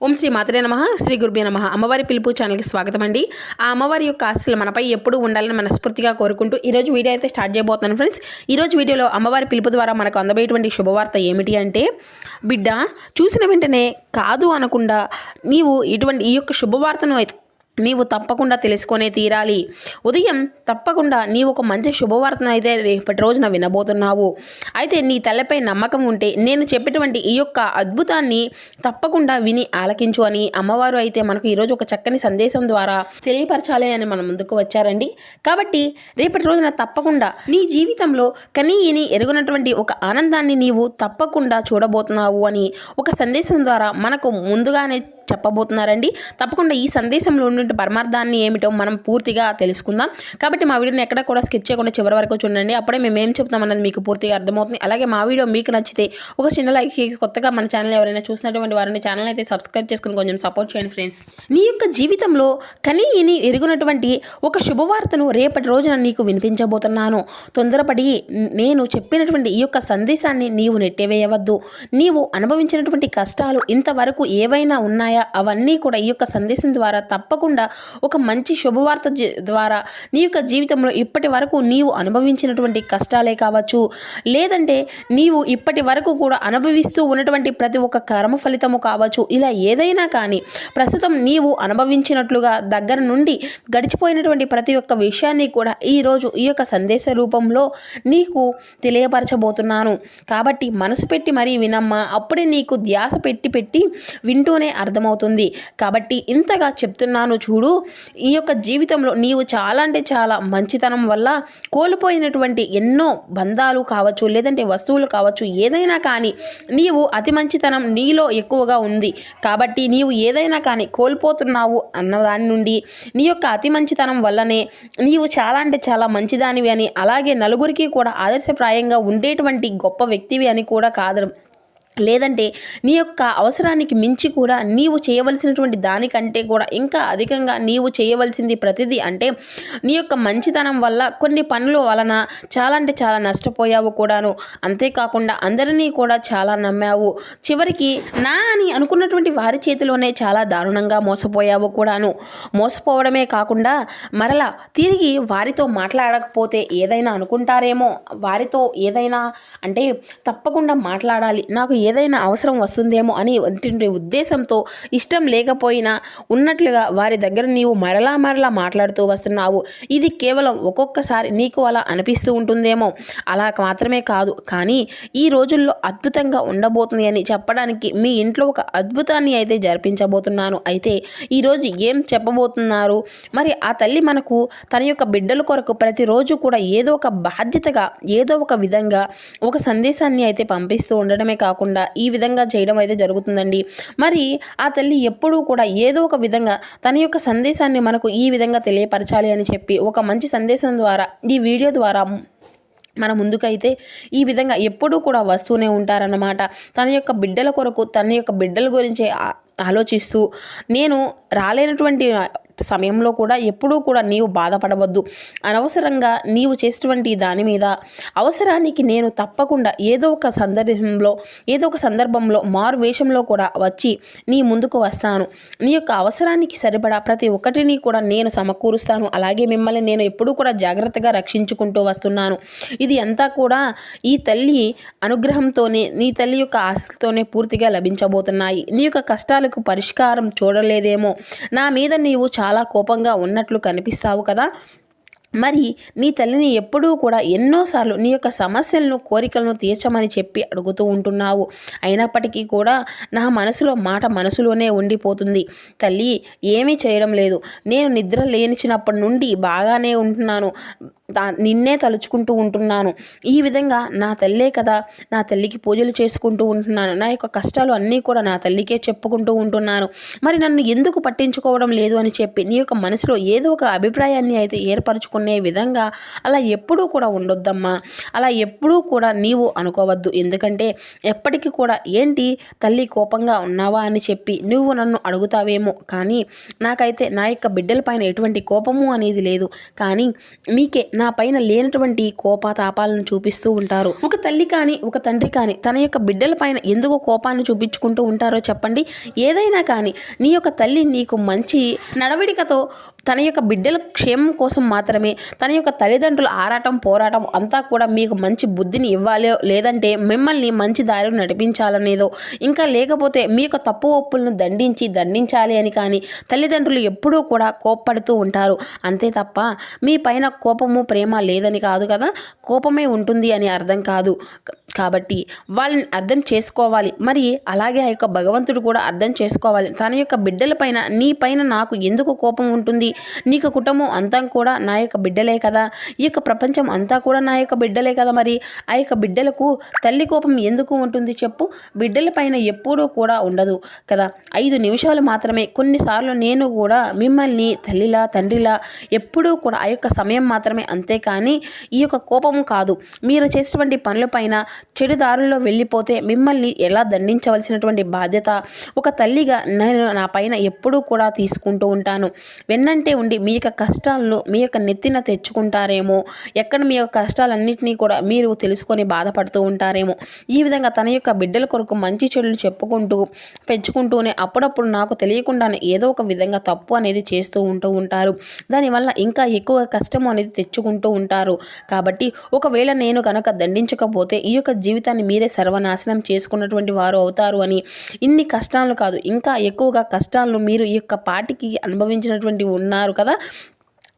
ఓం శ్రీ మాతరే నమ శ్రీ గురుబే నమ. అమ్మవారి పిలుపు ఛానల్కి స్వాగతం అండి ఆ అమ్మవారి యొక్క ఆశలు మనపై ఎప్పుడూ ఉండాలని మనస్ఫూర్తిగా కోరుకుంటూ ఈరోజు వీడియో అయితే స్టార్ట్ చేయబోతున్నాను ఫ్రెండ్స్. ఈరోజు వీడియోలో అమ్మవారి పిలుపు ద్వారా మనకు అందబోయేటువంటి శుభవార్త ఏమిటి అంటే బిడ్డ చూసిన వెంటనే కాదు అనకుండా నీవు ఇటువంటి ఈ యొక్క శుభవార్తను అయితే నీవు తప్పకుండా తెలుసుకునే తీరాలి. ఉదయం తప్పకుండా నీవు ఒక మంచి శుభవార్తను అయితే రేపటి రోజున వినబోతున్నావు. అయితే నీ తలపై నమ్మకం ఉంటే నేను చెప్పేటువంటి ఈ యొక్క అద్భుతాన్ని తప్పకుండా విని ఆలకించు అని అమ్మవారు అయితే మనకు ఈరోజు ఒక చక్కని సందేశం ద్వారా తెలియపరచాలి అని మన ముందుకు వచ్చారండి. కాబట్టి రేపటి రోజున తప్పకుండా నీ జీవితంలో కనీని ఎరుగునటువంటి ఒక ఆనందాన్ని నీవు తప్పకుండా చూడబోతున్నావు అని ఒక సందేశం ద్వారా మనకు ముందుగానే చెప్పబోతున్నారండి. తప్పకుండా ఈ సందేశంలో ఉన్న పరమార్థాన్ని ఏమిటో మనం పూర్తిగా తెలుసుకుందాం. కాబట్టి మా వీడియోని ఎక్కడ కూడా స్కిప్ చేయకుండా చివరి వరకు చూడండి. అప్పుడే మేము ఏం చెప్తాం అన్నది మీకు పూర్తిగా అర్థమవుతుంది. అలాగే మా వీడియో మీకు నచ్చితే ఒక చిన్న లైక్ చేసి కొత్తగా మన ఛానల్ ఎవరైనా చూసినటువంటి వారిని ఛానల్ అయితే సబ్స్క్రైబ్ చేసుకుని కొంచెం సపోర్ట్ చేయండి ఫ్రెండ్స్. నీ యొక్క జీవితంలో కనీ ఇని ఎరుగునటువంటి ఒక శుభవార్తను రేపటి రోజున నీకు వినిపించబోతున్నాను. తొందరపడి నేను చెప్పినటువంటి ఈ యొక్క సందేశాన్ని నీవు నెట్టివేయవద్దు. నీవు అనుభవించినటువంటి కష్టాలు ఇంతవరకు ఏవైనా ఉన్నాయా? అవన్నీ కూడా ఈ యొక్క సందేశం ద్వారా తప్పకుండా ఒక మంచి శుభవార్త జ- ద్వారా నీ యొక్క జీవితంలో ఇప్పటి వరకు నీవు అనుభవించినటువంటి కష్టాలే కావచ్చు లేదంటే నీవు ఇప్పటి వరకు కూడా అనుభవిస్తూ ఉన్నటువంటి ప్రతి ఒక్క కర్మ ఫలితము కావచ్చు ఇలా ఏదైనా కానీ ప్రస్తుతం నీవు అనుభవించినట్లుగా దగ్గర నుండి గడిచిపోయినటువంటి ప్రతి ఒక్క విషయాన్ని కూడా ఈరోజు ఈ యొక్క సందేశ రూపంలో నీకు తెలియపరచబోతున్నాను. కాబట్టి మనసు పెట్టి మరీ వినమ్మా అప్పుడే నీకు ధ్యాస పెట్టి పెట్టి వింటూనే అర్థమవుతుంది. కాబట్టి ఇంతగా చెప్తున్నాను చూడు ఈ యొక్క జీవితంలో నీవు చాలా అంటే చాలా మంచితనం వల్ల కోల్పోయినటువంటి ఎన్నో బంధాలు కావచ్చు లేదంటే వస్తువులు కావచ్చు ఏదైనా కానీ నీవు అతి మంచితనం నీలో ఎక్కువగా ఉంది. కాబట్టి నీవు ఏదైనా కానీ కోల్పోతున్నావు అన్న దాని నుండి నీ యొక్క అతి మంచితనం వల్లనే నీవు చాలా అంటే చాలా మంచిదానివి అని అలాగే నలుగురికి కూడా ఆదర్శప్రాయంగా ఉండేటువంటి గొప్ప వ్యక్తివి అని కూడా కాదు. లేదంటే నీ యొక్క అవసరానికి మించి కూడా నీవు చేయవలసినటువంటి దానికంటే కూడా ఇంకా అధికంగా నీవు చేయవలసింది ప్రతిదీ అంటే నీ యొక్క మంచితనం వల్ల కొన్ని పనుల వలన చాలా అంటే చాలా నష్టపోయావు కూడాను. అంతేకాకుండా అందరినీ కూడా చాలా నమ్మావు. చివరికి నా అని అనుకున్నటువంటి వారి చేతిలోనే చాలా దారుణంగా మోసపోయావు కూడాను. మోసపోవడమే కాకుండా మరలా తిరిగి వారితో మాట్లాడకపోతే ఏదైనా అనుకుంటారేమో. వారితో ఏదైనా అంటే తప్పకుండా మాట్లాడాలి. నాకు ఏదైనా అవసరం వస్తుందేమో అని వంటి ఉద్దేశంతో ఇష్టం లేకపోయినా ఉన్నట్లుగా వారి దగ్గర నీవు మరలా మరలా మాట్లాడుతూ వస్తున్నావు. ఇది కేవలం ఒక్కొక్కసారి నీకు అలా అనిపిస్తూ ఉంటుందేమో. అలా మాత్రమే కాదు. కానీ ఈ రోజుల్లో అద్భుతంగా ఉండబోతుంది అని చెప్పడానికి మీ ఇంట్లో ఒక అద్భుతాన్ని అయితే జరిపించబోతున్నాను. అయితే ఈరోజు ఏం చెప్పబోతున్నారు? మరి ఆ తల్లి మనకు తన యొక్క బిడ్డల కొరకు ప్రతిరోజు కూడా ఏదో ఒక బాధ్యతగా ఏదో ఒక విధంగా ఒక సందేశాన్ని అయితే పంపిస్తూ ఉండడమే కాకుండా ఈ విధంగా చేయడం అయితే జరుగుతుందండి. మరి ఆ తల్లి ఎప్పుడూ కూడా ఏదో ఒక విధంగా తన యొక్క సందేశాన్ని మనకు ఈ విధంగా తెలియపరచాలి అని చెప్పి ఒక మంచి సందేశం ద్వారా ఈ వీడియో ద్వారా మన ముందుకైతే ఈ విధంగా ఎప్పుడూ కూడా వస్తూనే ఉంటారన్నమాట. తన యొక్క బిడ్డల కొరకు తన యొక్క బిడ్డల గురించి ఆలోచిస్తూ నేను రాలేనటువంటి సమయంలో కూడా ఎప్పుడూ కూడా నీవు బాధపడవద్దు. అనవసరంగా నీవు చేసినటువంటి దాని మీద అవసరానికి నేను తప్పకుండా ఏదో ఒక సందర్భంలో ఏదో ఒక సందర్భంలో మారు వేషంలో కూడా వచ్చి నీ ముందుకు వస్తాను. నీ యొక్క అవసరానికి సరిపడా ప్రతి ఒక్కటిని కూడా నేను సమకూరుస్తాను. అలాగే మిమ్మల్ని నేను ఎప్పుడూ కూడా జాగ్రత్తగా రక్షించుకుంటూ వస్తున్నాను. ఇది అంతా కూడా ఈ తల్లి అనుగ్రహంతోనే నీ తల్లి యొక్క ఆశతోనే పూర్తిగా లభించబోతున్నాయి. నీ యొక్క కష్టాలకు పరిష్కారం చూడలేదేమో. నా మీద నీవు చాలా కోపంగా ఉన్నట్లు కనిపిస్తావు కదా. మరి నీ తల్లిని ఎప్పుడూ కూడా ఎన్నోసార్లు నీ యొక్క సమస్యలను కోరికలను తీర్చమని చెప్పి అడుగుతూ ఉంటున్నావు. అయినప్పటికీ కూడా నా మనసులో మాట మనసులోనే ఉండిపోతుంది. తల్లి ఏమీ చేయడం లేదు. నేను నిద్ర లేనిచినప్పటి నుండి బాగానే ఉంటున్నాను. నిన్నే తలుచుకుంటూ ఉంటున్నాను. ఈ విధంగా నా తల్లే కదా నా తల్లికి పూజలు చేసుకుంటూ ఉంటున్నాను. నా యొక్క కష్టాలు అన్నీ కూడా నా తల్లికే చెప్పుకుంటూ ఉంటున్నాను. మరి నన్ను ఎందుకు పట్టించుకోవడం లేదు అని చెప్పి నీ యొక్క మనసులో ఏదో ఒక అభిప్రాయాన్ని అయితే ఏర్పరచుకునే విధంగా అలా ఎప్పుడూ కూడా ఉండొద్దమ్మా. అలా ఎప్పుడూ కూడా నీవు అనుకోవద్దు. ఎందుకంటే ఎప్పటికీ కూడా ఏంటి తల్లి కోపంగా ఉన్నావా అని చెప్పి నువ్వు నన్ను అడుగుతావేమో. కానీ నాకైతే నా యొక్క బిడ్డల పైన ఎటువంటి కోపము అనేది లేదు. కానీ మీకే నా పైన లేనటువంటి కోపతాపాలను చూపిస్తూ ఉంటారు. ఒక తల్లి కానీ ఒక తండ్రి కానీ తన యొక్క బిడ్డల పైన ఎందుకు కోపాన్ని చూపించుకుంటూ ఉంటారో చెప్పండి. ఏదైనా కానీ నీ యొక్క తల్లి నీకు మంచి నడవడికతో తన యొక్క బిడ్డల క్షేమం కోసం మాత్రమే తన యొక్క తల్లిదండ్రుల ఆరాటం పోరాటం అంతా కూడా మీకు మంచి బుద్ధిని ఇవ్వాలో లేదంటే మిమ్మల్ని మంచి దారిలో నడిపించాలనేదో ఇంకా లేకపోతే మీ యొక్క తప్పు ఒప్పులను దండించి దండించాలి అని కానీ తల్లిదండ్రులు ఎప్పుడూ కూడా కోప్పడుతూ ఉంటారు. అంతే తప్ప మీ పైన కోపము ప్రేమ లేదని కాదు కదా? కోపమే ఉంటుంది అని అర్థం కాదు. కాబట్టి వాళ్ళని అర్థం చేసుకోవాలి. మరి అలాగే ఆ యొక్క భగవంతుడు కూడా అర్థం చేసుకోవాలి. తన యొక్క బిడ్డల పైన నీ పైన నాకు ఎందుకు కోపం ఉంటుంది? నీకు కుటుంబం అంతా కూడా నా యొక్క బిడ్డలే కదా? ఈ యొక్క ప్రపంచం అంతా కూడా నా యొక్క బిడ్డలే కదా మరి? ఆ యొక్క బిడ్డలకు తల్లి కోపం ఎందుకు ఉంటుంది చెప్పు? బిడ్డల పైన ఎప్పుడూ కూడా ఉండదు కదా? ఐదు నిమిషాలు మాత్రమే. కొన్నిసార్లు నేను కూడా మిమ్మల్ని తల్లిలా తండ్రిలా ఎప్పుడూ కూడా ఆ యొక్క సమయం మాత్రమే అంతేకాని ఈ యొక్క కోపం కాదు. మీరు చేసినటువంటి పనులపైన చెడు దారుల్లో వెళ్ళిపోతే మిమ్మల్ని ఎలా దండించవలసినటువంటి బాధ్యత ఒక తల్లిగా నేను నా పైన ఎప్పుడూ కూడా తీసుకుంటూ ఉంటాను. వెన్నంటే ఉండి మీ యొక్క కష్టాల్లో మీ యొక్క నెత్తిన తెచ్చుకుంటారేమో ఎక్కడ మీ యొక్క కష్టాలన్నింటినీ కూడా మీరు తెలుసుకొని బాధపడుతూ ఉంటారేమో. ఈ విధంగా తన యొక్క బిడ్డల కొరకు మంచి చెడులు చెప్పుకుంటూ పెంచుకుంటూనే అప్పుడప్పుడు నాకు తెలియకుండానే ఏదో ఒక విధంగా తప్పు అనేది చేస్తూ ఉంటూ ఉంటారు. దానివల్ల ఇంకా ఎక్కువ కష్టం అనేది తెచ్చుకుంటూ ఉంటారు. కాబట్టి ఒకవేళ నేను కనుక దండించకపోతే ఈ యొక్క జీవితాన్ని మీరే సర్వనాశనం చేసుకున్నటువంటి వారు అవుతారు అని ఇన్ని కష్టాలు కాదు. ఇంకా ఎక్కువగా కష్టాలను మీరు ఈ యొక్క పాటికి అనుభవించినటువంటి ఉన్నారు కదా.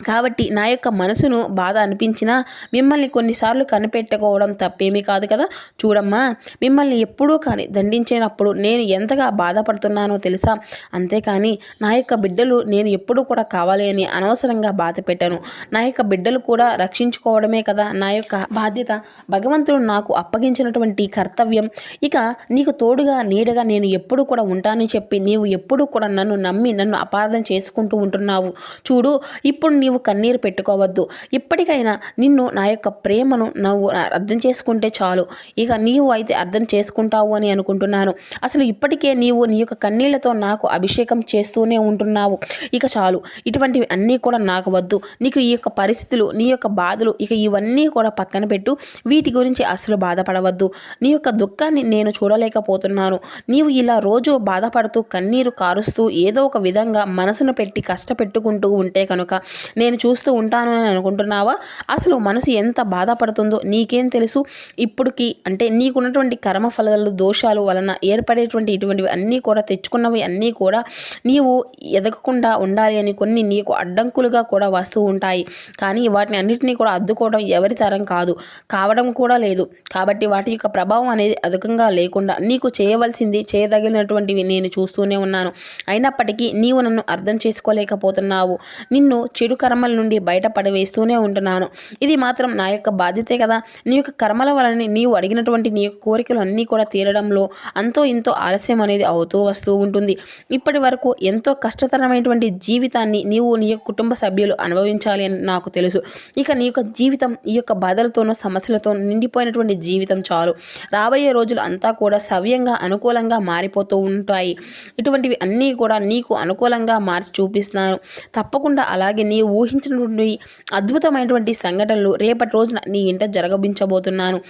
కాబట్టి నా యొక్క మనసును బాధ అనిపించినా మిమ్మల్ని కొన్నిసార్లు కనిపెట్టుకోవడం తప్పేమీ కాదు కదా? చూడమ్మా మిమ్మల్ని ఎప్పుడూ కానీ దండించినప్పుడు నేను ఎంతగా బాధపడుతున్నానో తెలుసా? అంతేకాని నా యొక్క బిడ్డలు నేను ఎప్పుడూ కూడా కావాలి అని అనవసరంగా బాధ పెట్టాను. నా యొక్క బిడ్డలు కూడా రక్షించుకోవడమే కదా? నా యొక్క బాధ్యత. భగవంతుడు నాకు అప్పగించినటువంటి కర్తవ్యం. ఇక నీకు తోడుగా నీడగా నేను ఎప్పుడు కూడా ఉంటానని చెప్పి నీవు ఎప్పుడు కూడా నన్ను నమ్మి నన్ను అపార్థం చేసుకుంటూ ఉంటున్నావు. చూడు ఇప్పుడు నీవు కన్నీరు పెట్టుకోవద్దు. ఇప్పటికైనా నిన్ను నా యొక్క ప్రేమను నువ్వు అర్థం చేసుకుంటే చాలు. ఇక నీవు అయితే అర్థం చేసుకుంటావు అని అనుకుంటున్నాను. అసలు ఇప్పటికే నీవు నీ యొక్క కన్నీళ్ళతో నాకు అభిషేకం చేస్తూనే ఉంటున్నావు. ఇక చాలు. ఇటువంటివి అన్నీ కూడా నాకు వద్దు. నీకు ఈ యొక్క పరిస్థితులు నీ యొక్క బాధలు ఇక ఇవన్నీ కూడా పక్కన పెట్టు. వీటి గురించి అసలు బాధపడవద్దు. నీ యొక్క దుఃఖాన్ని నేను చూడలేకపోతున్నాను. నీవు ఇలా రోజు బాధపడుతూ కన్నీరు కారుస్తూ ఏదో ఒక విధంగా మనసును పెట్టి కష్టపెట్టుకుంటూ ఉంటే కనుక నేను చూస్తూ ఉంటాను అని అనుకుంటున్నావా? అసలు మనసు ఎంత బాధపడుతుందో నీకేం తెలుసు? ఇప్పటికి అంటే నీకున్నటువంటి కర్మ కర్మఫలాలు దోషాలు వలన ఏర్పడేటువంటి ఇటువంటివి అన్నీ కూడా తెచ్చుకున్నవి అన్నీ కూడా నీవు ఎదగకుండా ఉండాలి అని కొన్ని నీకు అడ్డంకులుగా కూడా వస్తూ ఉంటాయి. కానీ వాటిని అన్నిటినీ కూడా అద్దుకోవడం ఎవరి తరం కాదు. కావడం కూడా లేదు. కాబట్టి వాటి యొక్క ప్రభావం అనేది అధికంగా లేకుండా నీకు చేయవలసింది చేయదగినటువంటివి నేను చూస్తూనే ఉన్నాను. అయినప్పటికీ నీవు నన్ను అర్థం చేసుకోలేకపోతున్నావు. నిన్ను చెడు కర్మల నుండి బయటపడవేస్తూనే ఉంటున్నాను. ఇది మాత్రం నా యొక్క బాధ్యతే కదా. నీ యొక్క కర్మల వలన నీవు అడిగినటువంటి నీ యొక్క కోరికలు అన్నీ కూడా తీరడంలో అంతో ఇంతో ఆలస్యం అనేది అవుతూ వస్తూ ఉంటుంది. ఇప్పటి వరకు ఎంతో కష్టతరమైనటువంటి జీవితాన్ని నీవు నీ యొక్క కుటుంబ సభ్యులు అనుభవించాలి అని నాకు తెలుసు. ఇక నీ యొక్క జీవితం ఈ యొక్క బాధలతోనో సమస్యలతో నిండిపోయినటువంటి జీవితం చాలు. రాబోయే రోజులు అంతా కూడా సవ్యంగా అనుకూలంగా మారిపోతూ ఉంటాయి. ఇటువంటివి అన్నీ కూడా నీకు అనుకూలంగా మార్చి చూపిస్తున్నాను తప్పకుండా అలాగే నీవు ఊహించినటువంటి అద్భుతమైనటువంటి సంఘటనలు రేపటి రోజున నీ ఇంట జరగబించబోతున్నాను.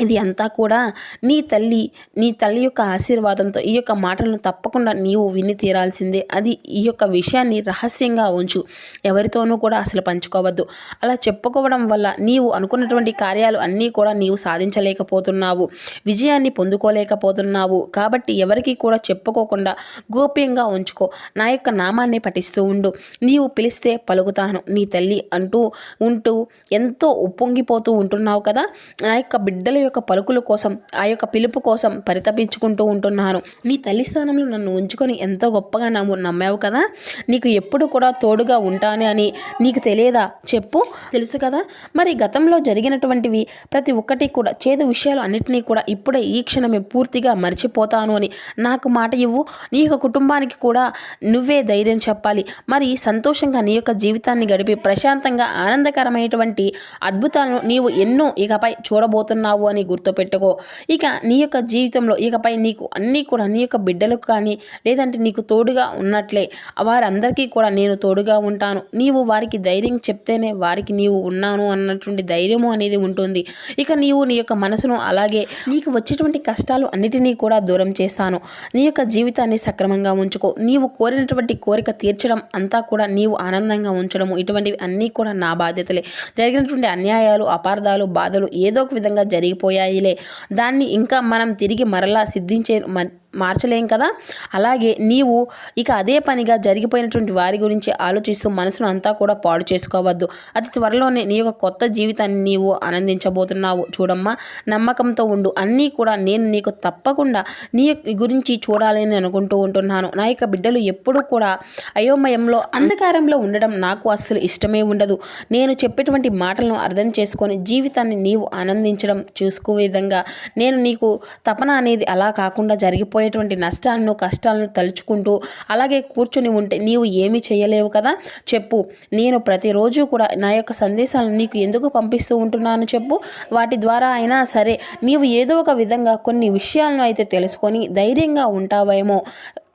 ఇది అంతా కూడా నీ తల్లి నీ తల్లి యొక్క ఆశీర్వాదంతో ఈ యొక్క మాటలను తప్పకుండా నీవు విని తీరాల్సిందే. అది ఈ యొక్క విషయాన్ని రహస్యంగా ఉంచు. ఎవరితోనూ కూడా అసలు పంచుకోవద్దు. అలా చెప్పుకోవడం వల్ల నీవు అనుకున్నటువంటి కార్యాలు అన్నీ కూడా నీవు సాధించలేకపోతున్నావు. విజయాన్ని పొందుకోలేకపోతున్నావు. కాబట్టి ఎవరికి కూడా చెప్పుకోకుండా గోప్యంగా ఉంచుకో. నా యొక్క నామాన్ని పఠిస్తూ ఉండు. నీవు పిలిస్తే పలుకుతాను. నీ తల్లి అంటూ ఉంటూ ఎంతో ఉప్పొంగిపోతూ ఉంటున్నావు కదా? నా యొక్క బిడ్డల యొక్క పలుకుల కోసం ఆ యొక్క పిలుపు కోసం పరితపించుకుంటూ ఉంటున్నాను. నీ తల్లి స్థానంలో నన్ను ఉంచుకొని ఎంతో గొప్పగా నమ్ము నమ్మావు కదా? నీకు ఎప్పుడు కూడా తోడుగా ఉంటాను అని నీకు తెలియదా? చెప్పు. తెలుసు కదా? మరి గతంలో జరిగినటువంటివి ప్రతి ఒక్కటి కూడా చేదు విషయాలు అన్నిటినీ కూడా ఇప్పుడే ఈ క్షణమే పూర్తిగా మర్చిపోతాను అని నాకు మాట ఇవ్వు. నీ యొక్క కుటుంబానికి కూడా నువ్వే ధైర్యం చెప్పాలి. మరి సంతోషంగా నీ యొక్క జీవితాన్ని గడిపి ప్రశాంతంగా ఆనందకరమైనటువంటి అద్భుతాలను నీవు ఎన్నో ఇకపై చూడబోతున్నావు అని గుర్తుపెట్టుకో. ఇక నీ యొక్క జీవితంలో ఇకపై నీకు అన్నీ కూడా నీ యొక్క బిడ్డలకు కానీ లేదంటే నీకు తోడుగా ఉన్నట్లే. వారందరికీ కూడా నేను తోడుగా ఉంటాను. నీవు వారికి ధైర్యం చెప్తేనే వారికి నీవు ఉన్నాను అన్నటువంటి ధైర్యము అనేది ఉంటుంది. ఇక నీవు నీ యొక్క మనసును అలాగే నీకు వచ్చేటువంటి కష్టాలు అన్నిటినీ కూడా దూరం చేస్తాను. నీ యొక్క జీవితాన్ని సక్రమంగా ఉంచుకో. నీవు కోరినటువంటి కోరిక తీర్చడం అంతా కూడా నీవు ఆనందంగా ఉంచడము. ఇటువంటివి అన్నీ కూడా నా బాధ్యతలే. జరిగినటువంటి అన్యాయాలు అపార్థాలు బాధలు ఏదో ఒక విధంగా జరిగిపోయాయిలే దాన్ని ఇంకా మనం తిరిగి మరలా సిద్ధించే మ- మార్చలేం కదా? అలాగే నీవు ఇక అదే పనిగా జరిగిపోయినటువంటి వారి గురించి ఆలోచిస్తూ మనసును అంతా కూడా పాడు చేసుకోవద్దు. అతి త్వరలోనే నీ యొక్క కొత్త జీవితాన్ని నీవు ఆనందించబోతున్నావు చూడమ్మా. నమ్మకంతో ఉండు. అన్నీ కూడా నేను నీకు తప్పకుండా నీ యొక్క గురించి చూడాలని అనుకుంటూ ఉంటున్నాను. నా యొక్క బిడ్డలు ఎప్పుడూ కూడా అయోమయంలో అంధకారంలో ఉండడం నాకు అస్సలు ఇష్టమే ఉండదు. నేను చెప్పేటువంటి మాటలను అర్థం చేసుకొని జీవితాన్ని నీవు ఆనందించడం చూసుకో విధంగా. నేను నీకు తపన అనేది అలా కాకుండా పోయేటువంటి నష్టాలను కష్టాలను తలుచుకుంటూ అలాగే కూర్చొని ఉంటే నీవు ఏమీ చేయలేవు కదా? చెప్పు. నేను ప్రతిరోజు కూడా నా యొక్క సందేశాలను నీకు ఎందుకు పంపిస్తూ ఉంటున్నాను చెప్పు. వాటి ద్వారా అయినా సరే నీవు ఏదో ఒక విధంగా కొన్ని విషయాలను అయితే తెలుసుకొని ధైర్యంగా ఉంటావేమో.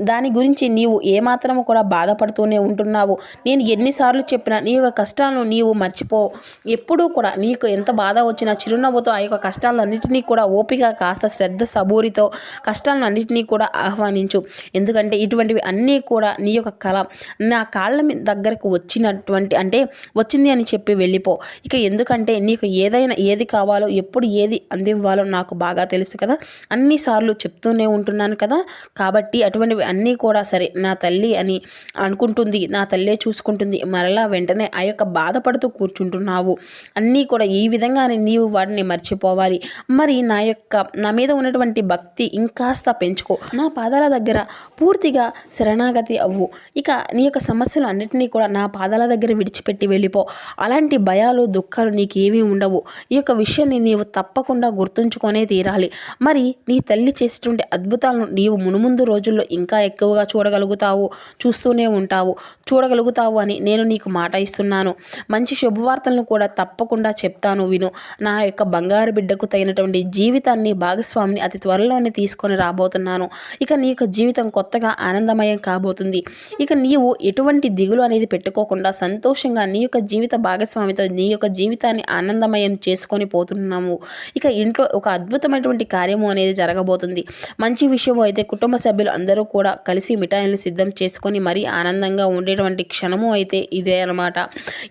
దాని గురించి నీవు ఏమాత్రము కూడా బాధపడుతూనే ఉంటున్నావు. నేను ఎన్నిసార్లు చెప్పినా నీ యొక్క కష్టాలను నీవు మర్చిపో. ఎప్పుడూ కూడా నీకు ఎంత బాధ వచ్చినా చిరునవ్వుతో ఆ యొక్క కష్టాలన్నింటినీ కూడా ఓపిక కాస్త శ్రద్ధ సబూరితో కష్టాలను అన్నింటినీ కూడా ఆహ్వానించు. ఎందుకంటే ఇటువంటివి అన్నీ కూడా నీ యొక్క కళ. నా కాళ్ళ మీ దగ్గరకు వచ్చినటువంటి అంటే వచ్చింది అని చెప్పి వెళ్ళిపో. ఇక ఎందుకంటే నీకు ఏదైనా ఏది కావాలో ఎప్పుడు ఏది అందివ్వాలో నాకు బాగా తెలుసు కదా. అన్నిసార్లు చెప్తూనే ఉంటున్నాను కదా. కాబట్టి అటువంటివి అన్నీ కూడా సరే నా తల్లి అని అనుకుంటుంది నా తల్లే చూసుకుంటుంది. మరలా వెంటనే ఆ యొక్క బాధపడుతూ కూర్చుంటున్నావు. అన్నీ కూడా ఈ విధంగానే నీవు వాడిని మర్చిపోవాలి. మరి నా యొక్క నా మీద ఉన్నటువంటి భక్తి ఇంకాస్త పెంచుకో. నా పాదాల దగ్గర పూర్తిగా శరణాగతి అవ్వు. ఇక నీ యొక్క సమస్యలు అన్నిటినీ కూడా నా పాదాల దగ్గర విడిచిపెట్టి వెళ్ళిపో. అలాంటి భయాలు దుఃఖాలు నీకు ఏమీ ఉండవు. ఈ యొక్క విషయాన్ని నీవు తప్పకుండా గుర్తుంచుకొనే తీరాలి. మరి నీ తల్లి చేసేటువంటి అద్భుతాలను నీవు మునుముందు రోజుల్లో ఇంకా ఎక్కువగా చూడగలుగుతావు చూస్తూనే ఉంటావు. చూడగలుగుతావు అని నేను నీకు మాట ఇస్తున్నాను. మంచి శుభవార్తలను కూడా తప్పకుండా చెప్తాను విను. నా యొక్క బంగారు బిడ్డకు తగినటువంటి జీవితాన్ని భాగస్వామిని అతి త్వరలోనే తీసుకొని రాబోతున్నాను. ఇక నీ యొక్క జీవితం కొత్తగా ఆనందమయం కాబోతుంది. ఇక నీవు ఎటువంటి దిగులు అనేది పెట్టుకోకుండా సంతోషంగా నీ యొక్క జీవిత భాగస్వామితో నీ యొక్క జీవితాన్ని ఆనందమయం చేసుకొని పోతున్నాము ఇక ఇంట్లో ఒక అద్భుతమైనటువంటి కార్యము అనేది జరగబోతుంది. మంచి విషయము అయితే కుటుంబ సభ్యులు అందరూ కూడా కూడా కలిసి మిఠాయిలను సిద్ధం చేసుకొని మరీ ఆనందంగా ఉండేటువంటి క్షణము అయితే ఇదే అనమాట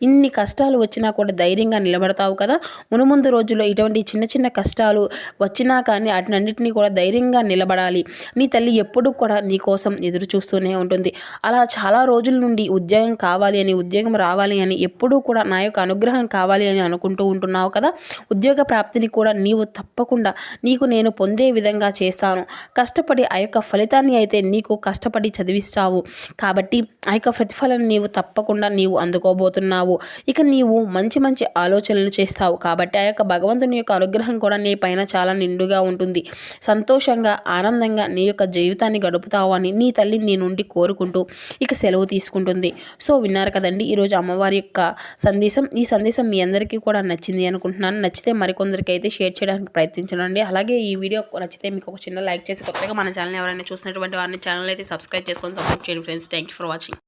ఇన్ని కష్టాలు వచ్చినా కూడా ధైర్యంగా నిలబడతావు కదా. మునుముందు రోజుల్లో ఇటువంటి చిన్న చిన్న కష్టాలు వచ్చినా కానీ వాటినన్నింటినీ కూడా ధైర్యంగా నిలబడాలి. నీ తల్లి ఎప్పుడు కూడా నీ కోసం ఎదురు చూస్తూనే ఉంటుంది. అలా చాలా రోజుల నుండి ఉద్యోగం కావాలి అని ఉద్యోగం రావాలి అని ఎప్పుడూ కూడా నా యొక్క అనుగ్రహం కావాలి అని అనుకుంటూ ఉంటున్నావు కదా. ఉద్యోగ ప్రాప్తిని కూడా నీవు తప్పకుండా నీకు నేను పొందే విధంగా చేస్తాను. కష్టపడి ఆ యొక్క ఫలితాన్ని అయితే నీ నీకు కష్టపడి చదివిస్తావు. కాబట్టి ఆ యొక్క ప్రతిఫలం నీవు తప్పకుండా నీవు అందుకోబోతున్నావు. ఇక నీవు మంచి మంచి ఆలోచనలు చేస్తావు. కాబట్టి ఆ యొక్క భగవంతుని యొక్క అనుగ్రహం కూడా నీ పైన చాలా నిండుగా ఉంటుంది. సంతోషంగా ఆనందంగా నీ యొక్క జీవితాన్ని గడుపుతావు అని నీ తల్లి నీ నుండి కోరుకుంటూ ఇక సెలవు తీసుకుంటుంది. సో విన్నారు కదండి ఈరోజు అమ్మవారి యొక్క సందేశం. ఈ సందేశం మీ అందరికీ కూడా నచ్చింది అనుకుంటున్నాను. నచ్చితే మరికొందరికి అయితే షేర్ చేయడానికి ప్రయత్నించండి. అలాగే ఈ వీడియో నచ్చితే మీకు ఒక చిన్న లైక్ చేసి కొత్తగా మన ఛానల్ ఎవరైనా చూసినటువంటి వారిని ఛానల్ అయితే సబ్స్క్రైబ్ చేసుకొని సపోర్ట్ చేయండి ఫ్రెండ్స్ థ్యాంక్ ఫర్ వాచింగ్